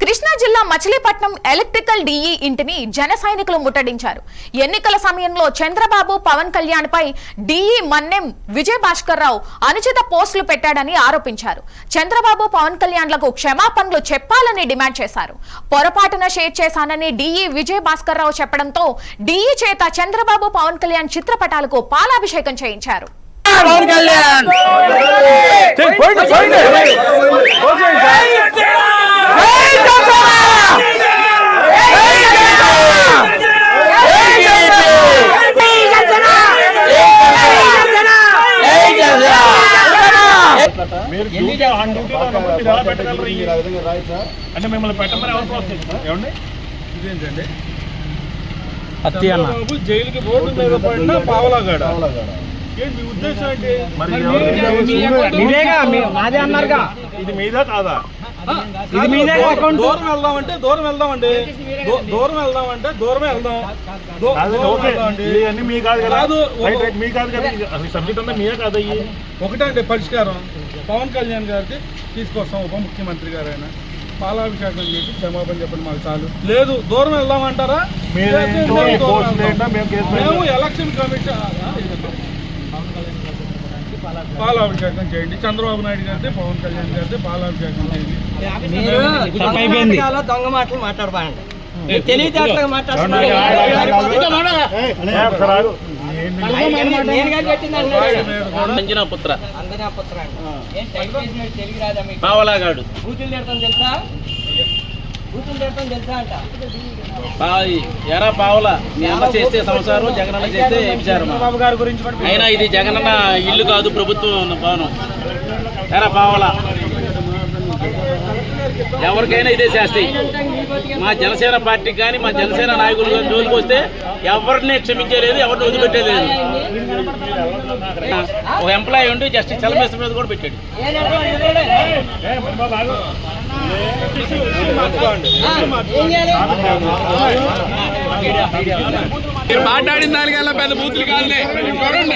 కృష్ణా జిల్లా Machilipatnam electrical DE ఇంటిని జన సైనికులు ముట్టడించారు. ఎన్నికల సమయంలో చంద్రబాబు పవన్ కళ్యాణ్ పై డిఈ మన్నెం విజయ్ భాస్కర్ రావు అనుచిత పోస్టులు పెట్టాడని ఆరోపించారు. చంద్రబాబు పవన్ కళ్యాణ్లకు క్షమాపణలు చెప్పాలని డిమాండ్ చేశారు. పొరపాటున షేర్ చేశానని డిఈ విజయ్ భాస్కర్ రావు చెప్పడంతో డిఈ చేత చంద్రబాబు పవన్ కళ్యాణ్ చిత్రపటాలకు పాలాభిషేకం చేయించారు పవన్ కళ్యాణ్ మీరు డ్యూటీ ఆన్ డ్యూటీలో ఉన్నప్పుడు మీరు ఎలా పెట్టగలరు ఈ- అంటే మిమ్మల్ని పెట్టమని ఎవరు ప్రోత్సహించారు ఏమండి? ఇదేంటండి? అత్తి అన్న. బాబు జైలుకి బోర్డు మీద పడిన పావలాగాడ? ఏంటి మీ ఉద్దేశం ఏంటి? మరి మీదేగా మీ- మాదే అన్నారుగా. ఇది మీదా కాదా? ఇది మీదే అకౌంట్. దూరం వెళ్దామంటే దూరం వెళ్దామండి. దూరం వెళ్దామంటే దూరమే వెళ్దాం. మీ కాదు కదా. మీ కాదు సబ్జెక్ట్ అంతా మీరే కాదు అయ్యి ఒకటండి పరిష్కారం. పవన్ కళ్యాణ్ గారికి తీసుకొస్తాం ఉప ముఖ్యమంత్రి గారు ఆయన పాలాభిషేకం చేసి క్షమాపణ చెప్పండి మాకు చాలు. లేదు దూరం వెళ్దామంటారా? మేము. ఎలక్షన్ కమిషన్ పాలాభిషేకం చేయండి. చంద్రబాబు నాయుడు గారితే పవన్ కళ్యాణ్ గారితే పాలాభిషేకం చేయండి. దొంగ మాటలు మాట్లాడబాండి తెలివితేటలుగా మాట్లాడుతున్నారు అంజనాపుత్ర పావలాగాడు బూతులు తిడతాం తెలుసా బూతులు తిడతాం తెలుసా అంట ఎరా పావల మీ అమ్మ చేస్తే సంసారం జగనన్న చేస్తే అయినా ఇది జగనన్న ఇల్లు కాదు ప్రభుత్వం భవనం ఎరా పావల ఎవరికైనా ఇదే శాస్తి. మా జనసేన పార్టీకి కానీ మా జనసేన నాయకులు కానీ జోలికి వస్తే ఎవరిని క్షమించలేదు ఎవరిని వదిలిపెట్టలేదు. ఒక ఎంప్లాయీ ఉండి జస్ట్ చలమేశ్వర మీద కూడా పెట్టాడు. మీరు మాట్లాడిన దానికల్లా పెద్ద బూతులు కాదులే. చూడండి